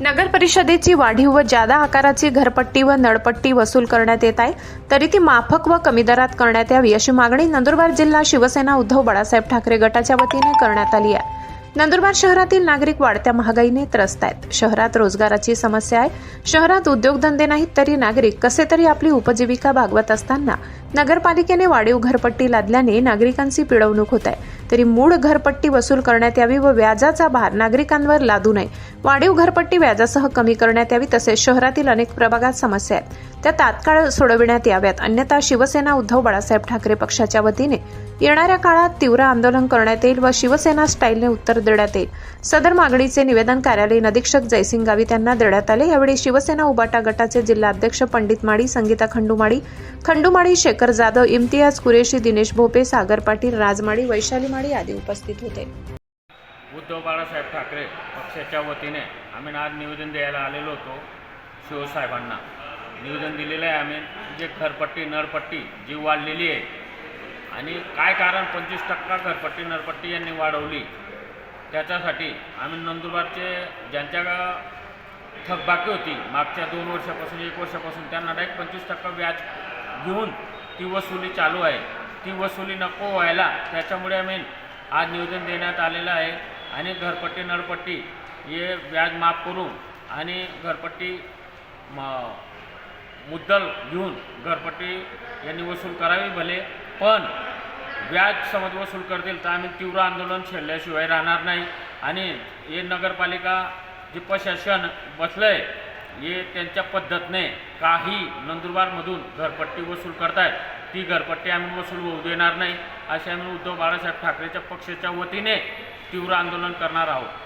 नगर परिषदेची वाढीव व जादा आकाराची घरपट्टी व नळपट्टी वसूल करण्यात येत आहे. तरी ती माफक व कमी दरात करण्यात यावी अशी मागणी नंदुरबार जिल्हा शिवसेना उद्धव बाळासाहेब ठाकरे गटाच्या वतीने करण्यात आली आहे. नंदुरबार शहरातील नागरिक वाढत्या महागाईने त्रस्त आहेत. शहरात रोजगाराची समस्या आहे. शहरात उद्योगधंदे नाहीत तरी नागरिक कसे तरी आपली उपजीविका भागवत असताना नगरपालिकेने वाढीव घरपट्टी लादल्याने नागरिकांची पिळवणूक होत आहे. तरी मूळ घरपट्टी वसूल करण्यात यावी व व्याजाचा भार नागरिकांवर लादू नये. वाढीव घरपट्टी व्याजासह कमी करण्यात यावी तसेच शहरातील अनेक प्रभागात समस्या आहेत. त्या तात्काळ सोडविण्यात याव्यात. अन्यथा शिवसेना उद्धव बाळासाहेब ठाकरे पक्षाच्या वतीने येणाऱ्या काळात तीव्र आंदोलन करण्यात येईल व शिवसेना स्टाईलने उत्तर देण्यात येईल. सदर मागणीचे निवेदन कार्यालयीन अधीक्षक जयसिंग गावित यांना देण्यात आले. यावेळी शिवसेना उबाटा गटाचे जिल्हा अध्यक्ष पंडित माडी संगीता खंडूमाडी खंडूमाडी शेखर जाधव इम्तियाज कुरेशी दिनेश भोपे सागर पाटील राजमाडी वैशाली माडी आदी उपस्थित होते. उद्धव बाळासाहेब ठाकरे पक्षाच्या वतीने आम्ही आज निवेदन द्यायला आलेलो होतो शिवसाहेबांना. निवेदन दिलेलं आहे आम्ही. जे घरपट्टी नळपट्टी जी वाढलेली आहे आणि काय कारण पंचवीस टक्का घरपट्टी नळपट्टी यांनी वाढवली त्याच्यासाठी आम्ही नंदुरबारचे ज्यांच्या थकबाकी होती मागच्या दोन वर्षापासून एक वर्षापासून त्यांना डायरेक्ट पंचवीस टक्का व्याज घेऊन ती वसुली चालू आहे. ती वसुली नको व्हायला. त्याच्यामुळे आम्ही आज नियोजन देण्यात आलेलं आहे. आणि घरपट्टी नळपट्टी हे व्याज माफ करून आणि घरपट्टी म मुद्दल घेऊन घरपट्टी यांनी वसूल करावी भले. पण व्याज समज वसूल करतील तर आम्ही तीव्र आंदोलन छेडल्याशिवाय राहणार नाही. आणि हे नगरपालिका जे प्रशासन बसलं आहे हे त्यांच्या पद्धतीने काही नंदुरबारमधून घरपट्टी वसूल करतायत. ती घरपट्टी आम्ही वसूल होऊ देणार नाही असे आम्ही उद्धव बाळासाहेब ठाकरेच्या पक्षाच्या वतीने तीव्र आंदोलन करणार आहोत.